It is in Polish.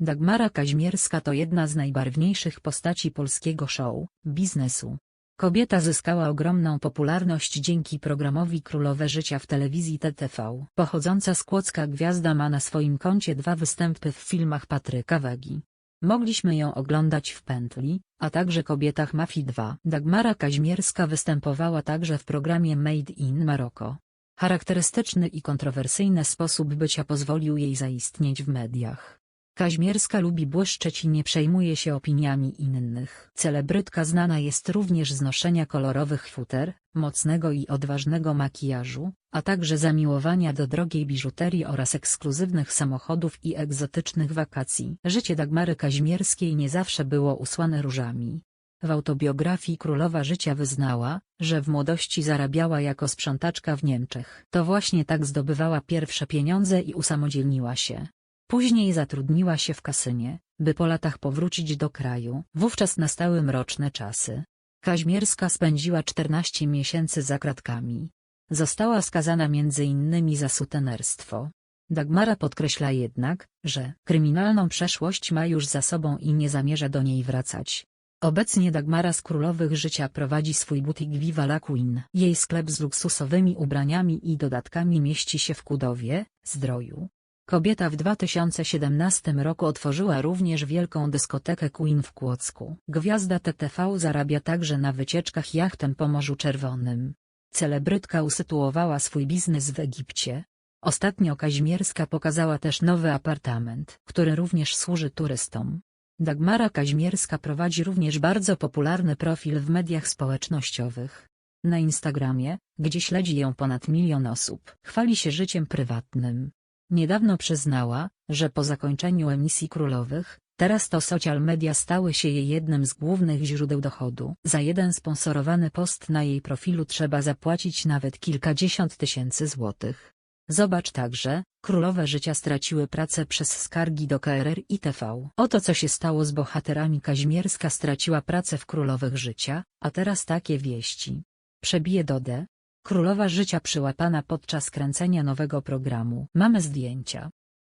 Dagmara Kaźmierska to jedna z najbarwniejszych postaci polskiego show, biznesu. Kobieta zyskała ogromną popularność dzięki programowi Królowe Życia w telewizji TTV. Pochodząca z Kłodzka gwiazda ma na swoim koncie dwa występy w filmach Patryka Wegi. Mogliśmy ją oglądać w Pętli, a także Kobietach Mafii 2. Dagmara Kaźmierska występowała także w programie Made in Morocco. Charakterystyczny i kontrowersyjny sposób bycia pozwolił jej zaistnieć w mediach. Kaźmierska lubi błyszczeć i nie przejmuje się opiniami innych. Celebrytka znana jest również z noszenia kolorowych futer, mocnego i odważnego makijażu, a także zamiłowania do drogiej biżuterii oraz ekskluzywnych samochodów i egzotycznych wakacji. Życie Dagmary Kaźmierskiej nie zawsze było usłane różami. W autobiografii Królowa Życia wyznała, że w młodości zarabiała jako sprzątaczka w Niemczech. To właśnie tak zdobywała pierwsze pieniądze i usamodzielniła się. Później zatrudniła się w kasynie, by po latach powrócić do kraju. Wówczas nastały mroczne czasy. Kaźmierska spędziła 14 miesięcy za kratkami. Została skazana m.in. za sutenerstwo. Dagmara podkreśla jednak, że kryminalną przeszłość ma już za sobą i nie zamierza do niej wracać. Obecnie Dagmara z Królowych Życia prowadzi swój butik Viva la Queen. Jej sklep z luksusowymi ubraniami i dodatkami mieści się w Kudowie, Zdroju. Kobieta w 2017 roku otworzyła również wielką dyskotekę Queen w Kłodzku. Gwiazda TTV zarabia także na wycieczkach jachtem po Morzu Czerwonym. Celebrytka usytuowała swój biznes w Egipcie. Ostatnio Kaźmierska pokazała też nowy apartament, który również służy turystom. Dagmara Kaźmierska prowadzi również bardzo popularny profil w mediach społecznościowych. Na Instagramie, gdzie śledzi ją ponad milion osób, chwali się życiem prywatnym. Niedawno przyznała, że po zakończeniu emisji królowych, teraz to social media stały się jej jednym z głównych źródeł dochodu. Za jeden sponsorowany post na jej profilu trzeba zapłacić nawet kilkadziesiąt tysięcy złotych. Zobacz także, Królowe Życia straciły pracę przez skargi do KRR i TV. Oto co się stało z bohaterami Kaźmierska straciła pracę w Królowych Życia, a teraz takie wieści. Przebije Dodę. Królowa Życia przyłapana podczas kręcenia nowego programu. Mamy zdjęcia.